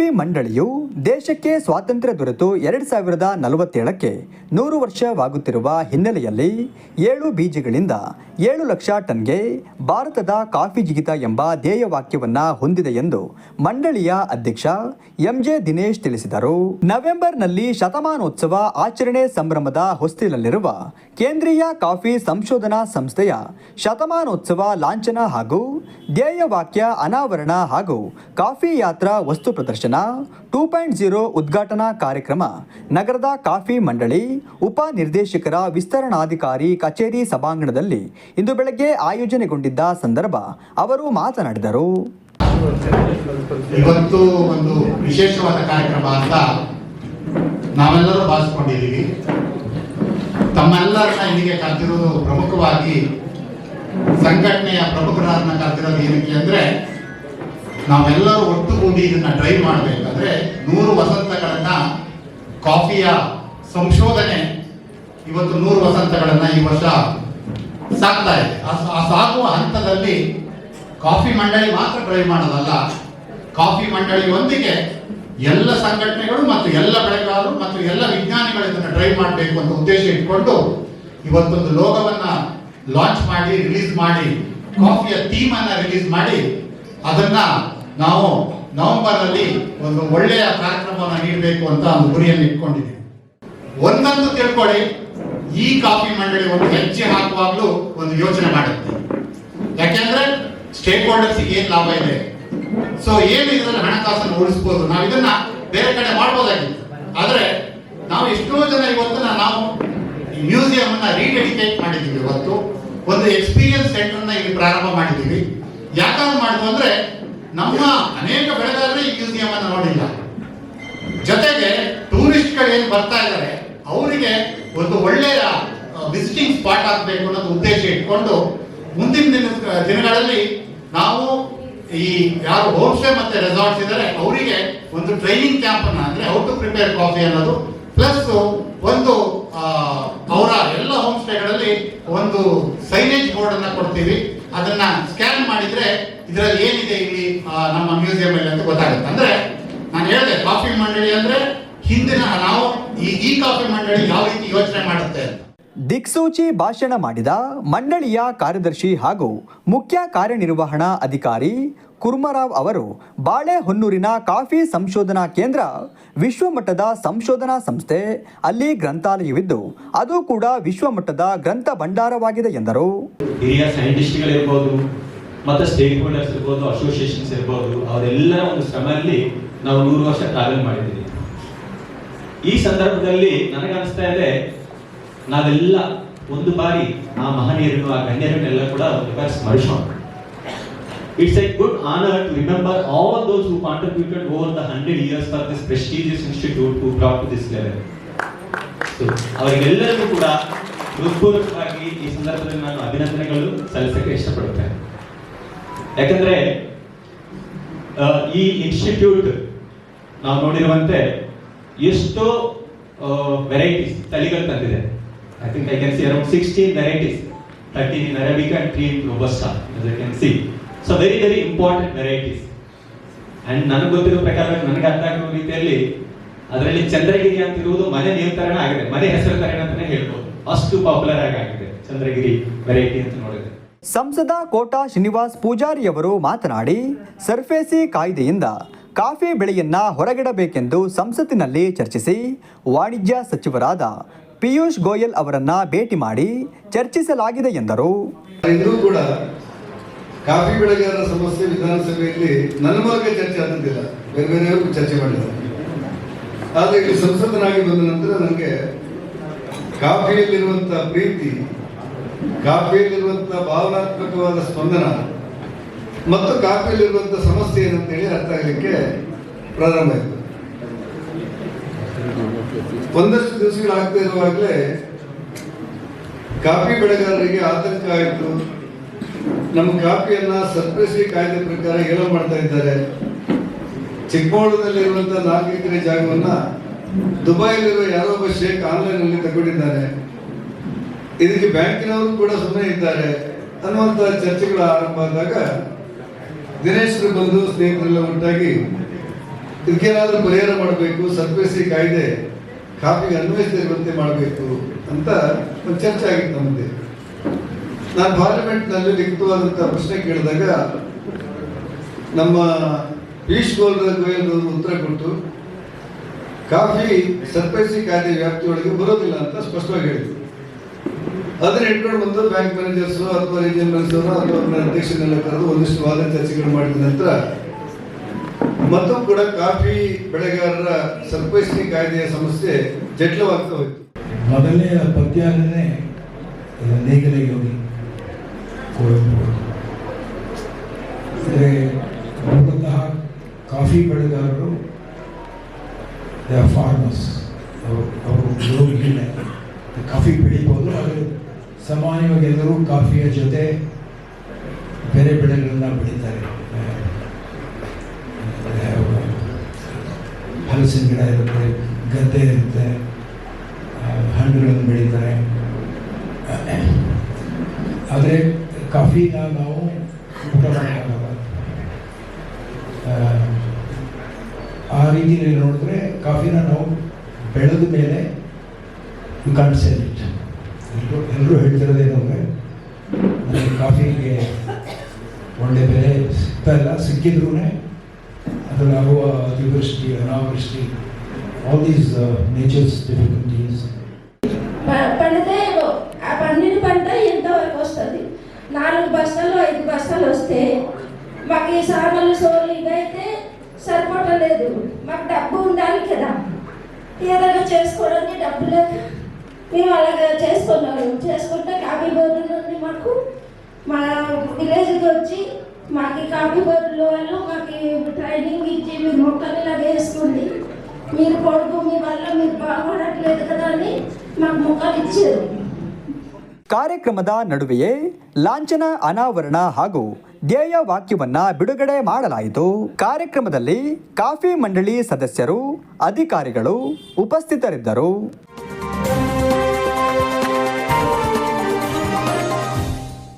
Coffee ಮಂಡಳಿಯು ದೇಶಕ್ಕೆ ಸ್ವಾತಂತ್ರ್ಯ ದೊರೆತು ಎರಡು ಸಾವಿರದ ನಲವತ್ತೇಳಕ್ಕೆ ನೂರು ವರ್ಷವಾಗುತ್ತಿರುವ ಹಿನ್ನೆಲೆಯಲ್ಲಿ ಏಳು ಬೀಜಗಳಿಂದ ಏಳು ಲಕ್ಷ ಟನ್ಗೆ ಭಾರತದ ಕಾಫಿ ಜಿಗಿತ ಎಂಬ ಧ್ಯೇಯವಾಕ್ಯವನ್ನು ಹೊಂದಿದೆ ಎಂದು ಮಂಡಳಿಯ ಅಧ್ಯಕ್ಷ ಎಂಜೆ ದಿನೇಶ್ ತಿಳಿಸಿದರು. ನವೆಂಬರ್ನಲ್ಲಿ ಶತಮಾನೋತ್ಸವ ಆಚರಣೆ ಸಂಭ್ರಮದ ಹೊಸ್ತಿಲಲ್ಲಿರುವ ಕೇಂದ್ರೀಯ ಕಾಫಿ ಸಂಶೋಧನಾ ಸಂಸ್ಥೆಯ ಶತಮಾನೋತ್ಸವ ಲಾಂಛನ ಹಾಗೂ ಧ್ಯೇಯವಾಕ್ಯ ಅನಾವರಣ ಹಾಗೂ ಕಾಫಿ ಯಾತ್ರಾ ವಸ್ತು ಪ್ರದರ್ಶನ ಟೂ ಪಾಯಿಂಟ್ ಜೀರೋ ಉದ್ಘಾಟನಾ ಕಾರ್ಯಕ್ರಮ ನಗರದ ಕಾಫಿ ಮಂಡಳಿ ಉಪ ನಿರ್ದೇಶಕರ ವಿಸ್ತರಣಾಧಿಕಾರಿ ಕಚೇರಿ ಸಭಾಂಗಣದಲ್ಲಿ ಇಂದು ಬೆಳಗ್ಗೆ ಆಯೋಜನೆಗೊಂಡಿದ್ದ ಸಂದರ್ಭ ಅವರು ಮಾತನಾಡಿದರು. ಇವತ್ತು ಒಂದು ವಿಶೇಷವಾದ ಕಾರ್ಯಕ್ರಮ ಅಂತ ನಾವೆಲ್ಲರೂ ಭಾವಿಸ್ಕೊಂಡಿದ್ದೀವಿ. ತಮ್ಮೆಲ್ಲರನ್ನ ಇಲ್ಲಿಗೆ ಕರೆದಿರೋದು ಪ್ರಮುಖವಾಗಿ ಸಂಘಟನೆಯ ಪ್ರಮುಖರನ್ನ ಕರೆದಿರೋದು ಏನಕ್ಕೆ ಅಂದ್ರೆ ನಾವೆಲ್ಲರೂ ಒಟ್ಟುಗೂಡಿ ಇದನ್ನ ಡ್ರೈವ್ ಮಾಡಬೇಕಾದ್ರೆ ನೂರು ವಸಂತಗಳನ್ನ ಕಾಫಿಯ ಸಂಶೋಧನೆ ಇವತ್ತು ನೂರು ವಸಂತಗಳನ್ನ ಈ ವರ್ಷ ಸಾಕ್ತಾ ಇದೆ. ಆ- ಸಾಗುವ ಹಂತದಲ್ಲಿ ಕಾಫಿ ಮಂಡಳಿ ಮಾತ್ರ ಡ್ರೈವ್ ಮಾಡೋದಲ್ಲ. ಕಾಫಿ ಮಂಡಳಿಯೊಂದಿಗೆ ಎಲ್ಲ ಸಂಘಟನೆಗಳು ಮತ್ತು ಎಲ್ಲ ಬೆಳೆಗಾರರು ಮತ್ತು ಎಲ್ಲ ವಿಜ್ಞಾನಿಗಳು ಇದನ್ನು ಡ್ರೈವ್ ಮಾಡಬೇಕು ಅಂತ ಉದ್ದೇಶ ಇಟ್ಕೊಂಡು ಇವತ್ತೊಂದು ಲೋಗವನ್ನ ಲಾಂಚ್ ಮಾಡಿ, ರಿಲೀಸ್ ಮಾಡಿ, ಕಾಫಿಯ ಥೀಮ್ ಅನ್ನ ರಿಲೀಸ್ ಮಾಡಿ ಅದನ್ನ ನಾವು ನವೆಂಬರ್ ಅಲ್ಲಿ ಒಂದು ಒಳ್ಳೆಯ ಕಾರ್ಯಕ್ರಮವನ್ನು ನೀಡಬೇಕು ಅಂತ ಒಂದು ಗುರಿಯನ್ನು ಇಟ್ಕೊಂಡಿದ್ದೀವಿ. ಒಂದಂತ ತಿಳ್ಕೊಳ್ಳಿ, ಈ ಕಾಫಿ ಮಂಡಳಿ ಒಂದು ಹೆಜ್ಜೆ ಹಾಕುವಾಗಲೂ ಒಂದು ಯೋಚನೆ ಮಾಡುತ್ತೆ. ಯಾಕೆಂದ್ರೆ ಸ್ಟೇಕ್ ಹೋಲ್ಡರ್ಸ್ ಏನ್ ಲಾಭ ಇದೆ? ಸೊ ಏನು ಇದರಲ್ಲಿ ಹಣಕಾಸನ್ನು ಉಳಿಸ್ಬೋದು? ನಾವು ಇದನ್ನ ಬೇರೆ ಕಡೆ ಮಾಡ್ಬೋದಾಗಿತ್ತು. ಆದ್ರೆ ನಾವು ಎಷ್ಟೋ ಜನ ಇವತ್ತು ನಾವು ಮ್ಯೂಸಿಯಂ ಅನ್ನ ರೀಡೆಡಿಕೇಟ್ ಮಾಡಿದ್ದೀವಿ ಇವತ್ತು. ಒಂದು ಎಕ್ಸ್ಪೀರಿಯನ್ಸ್ ಸೆಂಟರ್ನ ಇಲ್ಲಿ ಪ್ರಾರಂಭ ಮಾಡಿದ್ದೀವಿ. ಯಾಕಂದ್ರೆ ಮಾಡ್ತು ಅಂದ್ರೆ ನಮ್ಮ ಅನೇಕ ಬೆಳೆಗಾರರು ಈ ಮ್ಯೂಸಿಯಂ ನೋಡಿಲ್ಲ. ಜೊತೆಗೆ ಟೂರಿಸ್ಟ್ಗಳು ಏನು ಬರ್ತಾ ಇದ್ದಾರೆ, ಅವರಿಗೆ ಒಂದು ಒಳ್ಳೆಯ ವಿಸಿಟಿಂಗ್ ಸ್ಪಾಟ್ ಆಗಬೇಕು ಅನ್ನೋದು ಉದ್ದೇಶ ಇಟ್ಕೊಂಡು ಮುಂದಿನ ದಿನ ದಿನಗಳಲ್ಲಿ ನಾವು ಈ ಯಾರು ಹೋಮ್ ಸ್ಟೇ ಮತ್ತೆ ರೆಸಾರ್ಟ್ಸ್ ಇದ್ದಾರೆ, ಅವರಿಗೆ ಒಂದು ಟ್ರೈನಿಂಗ್ ಕ್ಯಾಂಪ್ ಅನ್ನ ಅಂದ್ರೆ ಹೌ ಟು ಪ್ರಿಪೇರ್ ಕಾಫಿ ಅನ್ನೋದು ಪ್ಲಸ್ ಒಂದು ಅವರ ಎಲ್ಲ ಹೋಮ್ ಸ್ಟೇಗಳಲ್ಲಿ ಒಂದು ಸೈನೇಜ್ ಬೋರ್ಡ್ ಅನ್ನ ಕೊಡ್ತೀವಿ. ಅದನ್ನ ಸ್ಕ್ಯಾನ್ ಮಾಡಿದ್ರೆ ಇದರಲ್ಲಿ ಏನಿದೆ ಇಲ್ಲಿ ನಮ್ಮ ಮ್ಯೂಸಿಯಂ ಅಲ್ಲಿ ಅಂತ ಗೊತ್ತಾಗುತ್ತೆ. ಅಂದ್ರೆ ನಾನು ಹೇಳಿದೆ ಕಾಫಿ ಮಂಡಳಿ ಅಂದ್ರೆ ಹಿಂದಿನ ನಾವು ಈ ಈ ಕಾಫಿ ಮಂಡಳಿ ಯಾವ ರೀತಿ ಯೋಚನೆ ಮಾಡುತ್ತೆ ಅಂತ. ದಿಕ್ಸೂಚಿ ಭಾಷಣ ಮಾಡಿದ ಮಂಡಳಿಯ ಕಾರ್ಯದರ್ಶಿ ಹಾಗೂ ಮುಖ್ಯ ಕಾರ್ಯನಿರ್ವಹಣಾ ಅಧಿಕಾರಿ ಕುರ್ಮರಾವ್ ಅವರು ಬಾಳೆಹೊನ್ನೂರಿನ ಕಾಫಿ ಸಂಶೋಧನಾ ಕೇಂದ್ರ ವಿಶ್ವಮಟ್ಟದ ಸಂಶೋಧನಾ ಸಂಸ್ಥೆ ಅಲ್ಲಿ ಗ್ರಂಥಾಲಯವಿದ್ದು, ಅದು ಕೂಡ ವಿಶ್ವಮಟ್ಟದ ಗ್ರಂಥ ಭಂಡಾರವಾಗಿದೆ ಎಂದರು. ಹಿರಿಯ ಸೈಂಟಿಸ್ಟ್ಗಳಿರ್ಬೋದು ಮತ್ತೆ ಸ್ಟೇಕ್ ಹೋಲ್ಡರ್ಸ್ ಇರ್ಬೋದು ಅಸೋಸಿಯೇಷನ್ಸ್ ಇರ್ಬೋದು, ಅವರೆಲ್ಲರ ಒಂದು ಶ್ರಮದಲ್ಲಿ ನಾವು ನೂರು ವರ್ಷ ಟ್ರಾವೆಲ್ ಮಾಡಿದ್ದೀವಿ. ಈ ಸಂದರ್ಭದಲ್ಲಿ ನನಗನ್ನಿಸ್ತಾ ಇದೆ ನಾವೆಲ್ಲ ಒಂದು ಬಾರಿ ಆ ಮಹನೀಯರನ್ನು, ಆ ಗಣ್ಯರನ್ನೆಲ್ಲ ಕೂಡ ಸ್ಮರಿಸೋಣ it's a good honour to remember all those who contributed over the hundred years for this prestigious institute to brought to this level ಅವರಿಗೆಲ್ಲರಿಗೂ ಕೂಡ ಹೃತ್ಪೂರ್ವಕವಾಗಿ ಈ ಸಂದರ್ಭದಲ್ಲಿ ನಾನು ಅಭಿನಂದನೆಗಳು ಸಲ್ಲಿಸಕ್ಕೆ ಇಷ್ಟಪಡುತ್ತೇನೆ. ಯಾಕಂದ್ರೆ ಈ ಇನ್ಸ್ಟಿಟ್ಯೂಟ್ ನಾವು ನೋಡಿರುವಂತೆ ಎಷ್ಟೋ ವೆರೈಟೀಸ್ ತಳಿಗಳು ತಂದಿದೆ. I think I can around around sixteen varieties thirteen in Arabica and three in as I can see. So very very important varieties. And ನನಗೆ ಗೊತ್ತಿರೋ ಪ್ರಕಾರ ನನಗೆ ಅರ್ಥ ಆಗೋ ರೀತಿಯಲ್ಲಿ ಅದರಲ್ಲಿ ಚಂದ್ರಗಿರಿ ಅಂತ ಇರುವುದು ಮನೆ ನಿಯಂತ್ರಣ ತರಣ ಆಗಿದೆ ಮನೆ ಹೆಸರು ತರಣ ಅಂತಾನೆ ಹೇಳ್ಬೋದು ಅಷ್ಟು ಪಾಪ್ಯುಲರ್ ಆಗಿ ಆಗಿದೆ ಚಂದ್ರಗಿರಿ ವೆರೈಟಿ ಅಂತ ನೋಡಿದ್ರೆ ಸಂಸದ ಕೋಟಾ ಶ್ರೀನಿವಾಸ್ ಪೂಜಾರಿಯವರು ಮಾತನಾಡಿ, ಸರ್ಫೇಸಿ ಕಾಯ್ದೆಯಿಂದ ಕಾಫಿ ಬೆಳೆಯನ್ನ ಹೊರಗಿಡಬೇಕೆಂದು ಸಂಸತ್ತಿನಲ್ಲಿ ಚರ್ಚಿಸಿ, ವಾಣಿಜ್ಯ ಸಚಿವರಾದ ಪಿಯೂಷ್ ಗೋಯಲ್ ಅವರನ್ನ ಭೇಟಿ ಮಾಡಿ ಚರ್ಚಿಸಲಾಗಿದೆ ಎಂದರು. ಕೂಡ ಕಾಫಿ ಬೆಳೆಗಾರರ ಸಮಸ್ಯೆ ವಿಧಾನಸಭೆಯಲ್ಲಿ ನನ್ನ ಮೂಲಕ ಚರ್ಚೆ ಆದಂತಿಲ್ಲ. ಬೇರೆ ಬೇರೆಯವರು ಚರ್ಚೆ ಮಾಡಿದ್ದಾರೆ ಆದರೆ ಇಲ್ಲಿ ಸಂಸದನಾಗಿ ಬಂದ ನಂತರ ನನಗೆ ಕಾಫಿಯಲ್ಲಿರುವಂಥ ಪ್ರೀತಿ ಕಾಫಿಯಲ್ಲಿರುವಂಥ ಭಾವನಾತ್ಮಕವಾದ ಸ್ಪಂದನ, ಮತ್ತು ಕಾಫಿಯಲ್ಲಿರುವಂಥ ಸಮಸ್ಯೆ ಏನಂತೇಳಿ ಅರ್ಥ ಆಗಲಿಕ್ಕೆ ಪ್ರಾರಂಭ ಆಯಿತು. ಒಂದಷ್ಟು ದಿವಸಗಳಾಗ್ತಾ ಇರುವಾಗಲೇ ಕಾಫಿ ಬೆಳೆಗಾರರಿಗೆ ಆತಂಕ ಆಯಿತು ನಮ್ಮ ಕಾಫಿಯನ್ನ ಸರ್ಪ್ರೈಸಿ ಕಾಯ್ದೆ ಪ್ರಕಾರ ಏನೋ ಮಾಡ್ತಾ ಇದ್ದಾರೆ. ಚಿಕ್ಕಮಗಳೂರಿನಲ್ಲಿರುವಂತಹ ನಾಲ್ಕು ಎಕರೆ ಜಾಗವನ್ನ ದುಬೈಲಿರುವ ಯಾರೋ ಒಬ್ಬ ಶೇಖ್ ಆನ್ಲೈನ್ ಅಲ್ಲಿ ತಗೊಂಡಿದ್ದಾನೆ ಇದಕ್ಕೆ ಬ್ಯಾಂಕಿನವರು ಕೂಡ ಸುಮ್ಮನೆ ಇದ್ದಾರೆ ಅನ್ನುವಂತಹ ಚರ್ಚೆಗಳು ಆರಂಭ ಆದಾಗ ದಿನೇಶ್ರು ಬಂದು ಸ್ನೇಹಿತರೆಲ್ಲ ಉಂಟಾಗಿ ಇದಕ್ಕೇನಾದ್ರೂ ಪರಿಹಾರ ಮಾಡಬೇಕು ಸರ್ಪ್ರೆಸಿ ಕಾಯ್ದೆ ಕಾಫಿಗೆ ಅನ್ವಯಿಸದಿರುವಂತೆ ಮಾಡಬೇಕು ಅಂತ ಒಂದು ಚರ್ಚೆ ಆಗಿತ್ತು ನಮ್ಮದೇ ನಾನು ಪಾರ್ಲಿಮೆಂಟ್ನಲ್ಲಿ ಲಿಖಿತವಾದಂಥ ಪ್ರಶ್ನೆ ಕೇಳಿದಾಗ ನಮ್ಮ ಪೀಯೂಷ್ ಗೋಯಲ್ ಗೋಯಲ್ ಉತ್ತರ ಕೊಟ್ಟು, ಕಾಫಿ ಸರ್ಪೈಸಿ ಕಾಯ್ದೆ ವ್ಯಾಪ್ತಿಯೊಳಗೆ ಬರೋದಿಲ್ಲ ಅಂತ ಸ್ಪಷ್ಟವಾಗಿ ಹೇಳಿದ್ರು. ಅದನ್ನ ಇಟ್ಕೊಂಡು ಬಂದು ಬ್ಯಾಂಕ್ ಮ್ಯಾನೇಜರ್ಸ್ ಅಥವಾ ರೀಜನ್ ಮ್ಯಾನೇಜರ್ ಅಥವಾ ಅಧ್ಯಕ್ಷರನ್ನೆಲ್ಲ ಕರೆದು ಒಂದಿಷ್ಟು ವಾದ ಚರ್ಚೆಗಳು ಮಾಡಿದ ನಂತರ ಮತ್ತು ಕೂಡ ಕಾಫಿ ಬೆಳೆಗಾರರ ಸರ್ಪಸ್ತಿ ಕಾಯ್ದೆಯ ಸಮಸ್ಯೆ ಜಟಿಲವಾಗ್ತಾ ಹೋಯ್ತು. ಮೊದಲನೇ ಪದ್ಯನೇ ನೇಗಿಲೆಗೆ ಅಂದರೆ ಮೂಲತಃ ಕಾಫಿ ಬೆಳೆಗಾರರು ಫಾರ್ಮರ್ಸ್. ಅವರು ಅವರು ಕಾಫಿ ಬೆಳಿಬೋದು, ಆದರೆ ಸಾಮಾನ್ಯವಾಗಿ ಎಲ್ಲರೂ ಕಾಫಿಯ ಜೊತೆ ಬೇರೆ ಬೆಳೆಗಳನ್ನ ಬೆಳೀತಾರೆ ಆ, ಹಲಸಿನ ಗಿಡ ಇರುತ್ತೆ, ಗದ್ದೆ ಇರುತ್ತೆ ಹಣ್ಣುಗಳನ್ನು ಬೆಳೀತಾರೆ. ಆದರೆ ಕಾಫಿನ ನಾವು ಊಟ ಮಾಡೋಕ್ಕಾಗಲ್ಲ ಆ ರೀತಿಯಲ್ಲಿ ನೋಡಿದ್ರೆ ಕಾಫಿನ ನಾವು ಬೆಳೆದ ಮೇಲೆ ಯು ಕಾಂಟ್ ಸೇಲ್ ಇಟ್ ಎಲ್ಲರೂ ಎಲ್ಲರೂ ಹೇಳ್ತಿರೋದೇನು ಅಂದರೆ ನನಗೆ ಕಾಫಿಗೆ ಒಳ್ಳೆ ಬೆಲೆ ಸಿಗ್ತಾ ಇಲ್ಲ ಸಿಕ್ಕಿದ್ರೂ అసలు అగువ అతివృష్టి అనావృష్టి ఆల్ దీస్ నేచర్స్ డిఫికల్టీస్ పండితే ఆ పండిన పంట ఎంతవరకు వస్తుంది? నాలుగు బస్తాలు ఐదు బస్తాలు వస్తే మాకు ఈ సామాన్లు సోలు ఇవైతే సరిపోవట్లేదు మాకు డబ్బు ఉండాలి కదా. ఏదైనా చేసుకోవడానికి డబ్బు లేక మేము అలాగా చేసుకున్నాము. చేసుకుంటే కాఫీ బోర్డు నుండి మాకు మా విలేజ్కి వచ్చి మాకు ఈ కాఫీ బోర్డులో వాళ్ళు మాకు ట్రైనింగ్ ఇచ్చి మీరు మొక్కలు ఇలా వేసుకోండి మీరు కొడుకు మీ వల్ల మీరు బాగుపడట్లేదు కదా అని మాకు మొక్కలు ఇచ్చారు ಕಾರ್ಯಕ್ರಮದ ನಡುವೆಯೇ ಲಾಂಛನ ಅನಾವರಣ ಹಾಗೂ ಧ್ಯೇಯ ವಾಕ್ಯವನ್ನ ಬಿಡುಗಡೆ ಮಾಡಲಾಯಿತು ಕಾರ್ಯಕ್ರಮದಲ್ಲಿ ಕಾಫಿ ಮಂಡಳಿ ಸದಸ್ಯರು ಅಧಿಕಾರಿಗಳು ಉಪಸ್ಥಿತರಿದ್ದರು